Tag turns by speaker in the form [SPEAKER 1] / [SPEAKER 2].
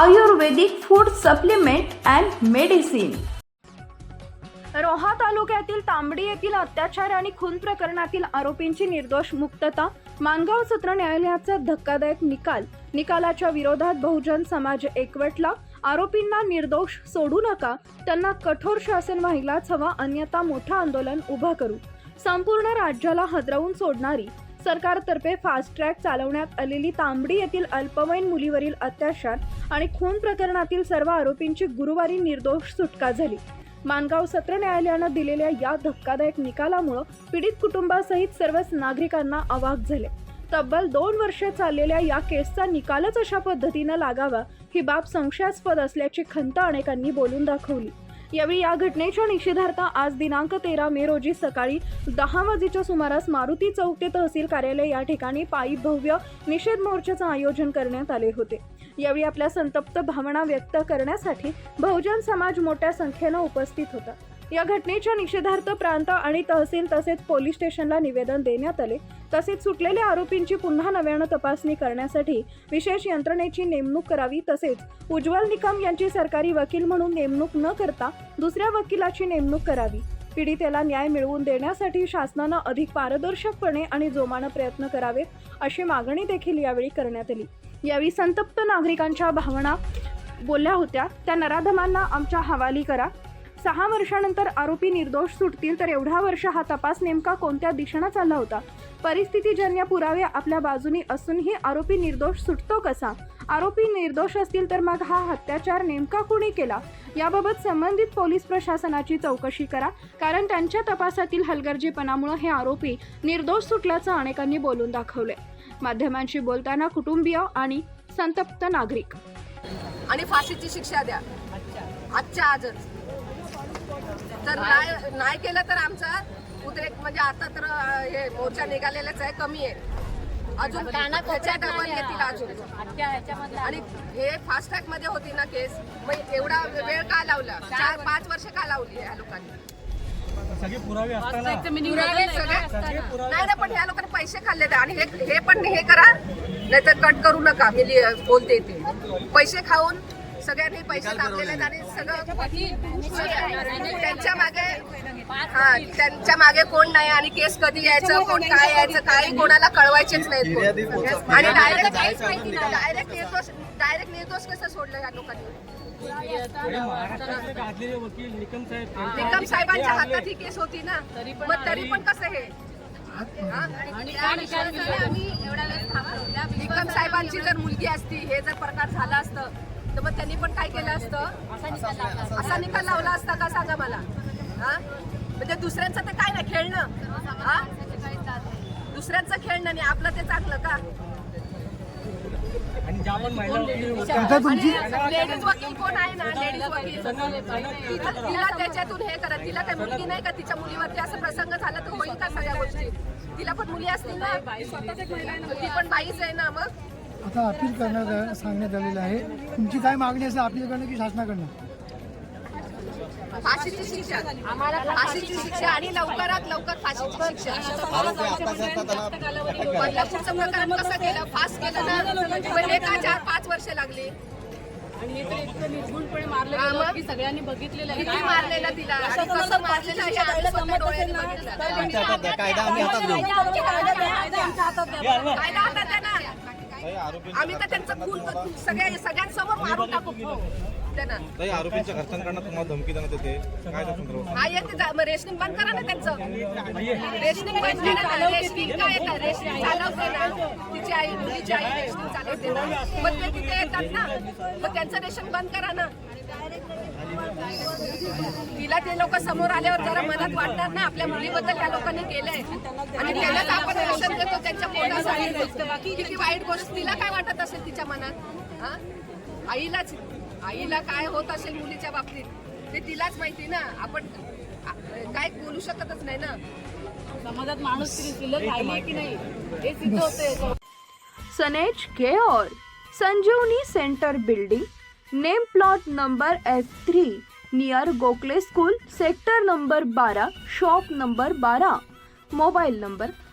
[SPEAKER 1] Ayurvedic food supplement and medicine.
[SPEAKER 2] Roha तालुक्यातील तांबडी येथील अत्याचार आणि खून प्रकरणातील आरोपींची निर्दोष मुक्तता मानगाव सत्र न्यायालयाचा धक्कादायक निकाल निकालाच्या विरोधात बहुजन समाज एकवटला आरोपींना निर्दोष सोडू नका त्यांना कठोर शासन व्हायलाच हवा अन्यथा मोठं आंदोलन उभं करू. संपूर्ण राज्याला हदरवून सोडणारी सरकारतर्फे फास्ट ट्रॅक चालवण्यात आलेली तांबडी येथील अल्पवयीन मुलीवरील अत्याचार आणि खून प्रकरणातील सर्व आरोपींची गुरुवारी निर्दोष सुटका झाली. मानगाव सत्र न्यायालयानं दिलेल्या या धक्कादायक निकालामुळं पीडित कुटुंबासहित सर्वच नागरिकांना अवाक झाले. तब्बल दोन वर्ष चाललेल्या या केसचा निकालच अशा पद्धतीनं लागावा ही बाब संशयास्पद असल्याची खंत अनेकांनी बोलून दाखवली. यावेळी या घटनेच्या निषेधार्थ आज दिनांक तेरा मे रोजी सकाळी दहा वाजेच्या सुमारास मारुती चौक ते तहसील कार्यालय या ठिकाणी पायी भव्य निषेध मोर्चाचं आयोजन करण्यात आले होते. यावेळी आपल्या संतप्त भावना व्यक्त करण्यासाठी बहुजन समाज मोठ्या संख्येनं उपस्थित होता. या घटनेच्या निषेधार्थ प्रांत आणि तहसील तसेच पोलीस स्टेशनला निवेदन देण्यात आले. तसेच सुटलेल्या आरोपींची पुन्हा नव्यानं तपासणी करण्यासाठी विशेष यंत्रणेची नेमणूक करावी तसेच उज्ज्वल निकम यांची सरकारी वकील म्हणून नेमणूक न करता दुसऱ्या वकिलाची नेमणूक करावी. पीडितेला न्याय मिळवून देण्यासाठी शासनानं अधिक पारदर्शकपणे आणि जोमानं प्रयत्न करावेत अशी मागणी देखील यावेळी करण्यात आली. यावेळी संतप्त नागरिकांच्या भावना बोलल्या होत्या. त्या नराधमांना आमच्या हवाली करा. सहा वर्षानंतर आरोपी निर्दोष सुटतील तर एवढा वर्ष हा तपास नेमका कोणत्या दिशेनं चालला होता? परिस्थितीजन्य पुरावे आपल्या बाजूनी असूनही आरोपी निर्दोष सुटतो कसा? आरोपी निर्दोष असतील तर मग हा अत्याचार नेमका कुणी केला? याबाबत संबंधित पोलीस प्रशासनाची चौकशी करा कारण त्यांच्या तपासातील हलगर्जीपणामुळे हे आरोपी निर्दोष सुटल्याचं अनेकांनी बोलून दाखवले माध्यमांशी बोलताना कुटुंबीय आणि संतप्त नागरिक.
[SPEAKER 3] आणि फाशीची शिक्षा द्या. आजच्या आजच. तर नाही नाही केलं तर आमचा उद्रेक म्हणजे आता तर हे मोर्चा निघालेलाच आहे कमी आहे. अजून ह्याच्या डबल येतील अजून. आणि हे फास्ट ट्रॅकमध्ये होती ना केस मग एवढा वेळ का लावला? चार पाच वर्ष का लावली या लोकांनी?
[SPEAKER 4] सगळे पुरावे असताना.
[SPEAKER 3] पुरावे सगळे नाही ना पण ह्या लोकांनी पैसे खाल्ले आणि हे हे पण हे करा नाही तर कट करू नका. मी बोलते ते. पैसे खाऊन सगळ्यांनी पैसे आहेत आणि सगळं त्यांच्या मागे हा त्यांच्या मागे कोण नाही आणि केस कधी यायचं कोण काय यायचं काही कोणाला कळवायचेच नाहीत. आणि डायरेक्ट डायरेक्ट निर्दोष डायरेक्ट निर्दोष कसं सोडलं या लोकांनी?
[SPEAKER 4] निकम
[SPEAKER 3] साहेबांच्या हातात ही केस होती ना. मग तरी पण कसं हे? हा? निकम साहेबांची जर मुलगी असती हे जर प्रकार झाला असतं तर मग त्यांनी पण काय केलं असतं? असा निकाल लावला असता का सांगा मला? हा? म्हणजे दुसऱ्यांचं तर काय ना खेळणं. हा? दुसऱ्यांचं खेळणं नाही आपलं ते चांगलं का? लेडीज वकील कोण आहे ना? लेडीज वकील. तिला तिला त्याच्यातून हे करा. तिला काय मुलगी नाही का? तिच्या मुलीवरती असं प्रसंग झाला तर होईल का सगळ्या गोष्टी? तिला पण मुली असतील ना? ती पण बाईच आहे ना मग?
[SPEAKER 5] आता अपील करण्यात सांगण्यात आलेलं आहे. तुमची काय मागणी असेल अपील करणं की शासनाकडनं?
[SPEAKER 3] फाशीची शिक्षा. फाशीची शिक्षा आणि लवकरात लवकर फाशीची शिक्षा. प्रकरण कसं केलं? फास्ट केलं ना? हे का चार पाच वर्ष लागली? हा, मग?
[SPEAKER 6] सगळ्यांनी बघितलेलं आहे.
[SPEAKER 3] किती मारलेलं तिला? आणि कसं मारलेलं? हे आम्ही स्वतः डोळ्यांनी बघितलं.
[SPEAKER 7] कायदा आम्ही हातात घेऊ.
[SPEAKER 3] कायदा हातात आहे ना. आम्ही तर त्यांचं खून सगळ्या सगळ्यांसमोर मारून टाकू. त्यांना.
[SPEAKER 7] आरोपींच्या घरच्यांकडनं तुम्हाला धमकी देण्यात येते. काय
[SPEAKER 3] हा येते मग रेशनिंग बंद करा ना त्यांचं. रेशनिंग बंद करा ना. रेशनिंग काय येतं? रेशनिंग चालवते ना. तिची आई मुलीची आई रेशनिंग चालवते ना. मग ते तिथे येतात ना. मग त्यांचं रेशन बंद करा ना. तिला ते लोक समोर आल्यावर जरा मनात वाटणार ना. आपल्या मुलीबद्दल त्या लोकांनी केलंय. आणि त्यालाच आपण रेशन देतो त्यांच्या किती वाईट गोष्ट तिला काय वाटत असेल तिच्या मनात? हा? आईलाच आईला काय होत असेल मुलीच्या बाबतीत ते तिलाच माहिती ना. आपण काय बोलू शकतच नाही ना.
[SPEAKER 6] समाजात माणूस की नाही हे सिद्ध होते
[SPEAKER 2] सनेज care Sanjivani centre building name plot number F three near Gokhale school sector number बारा शॉप नंबर बारा मोबाईल नंबर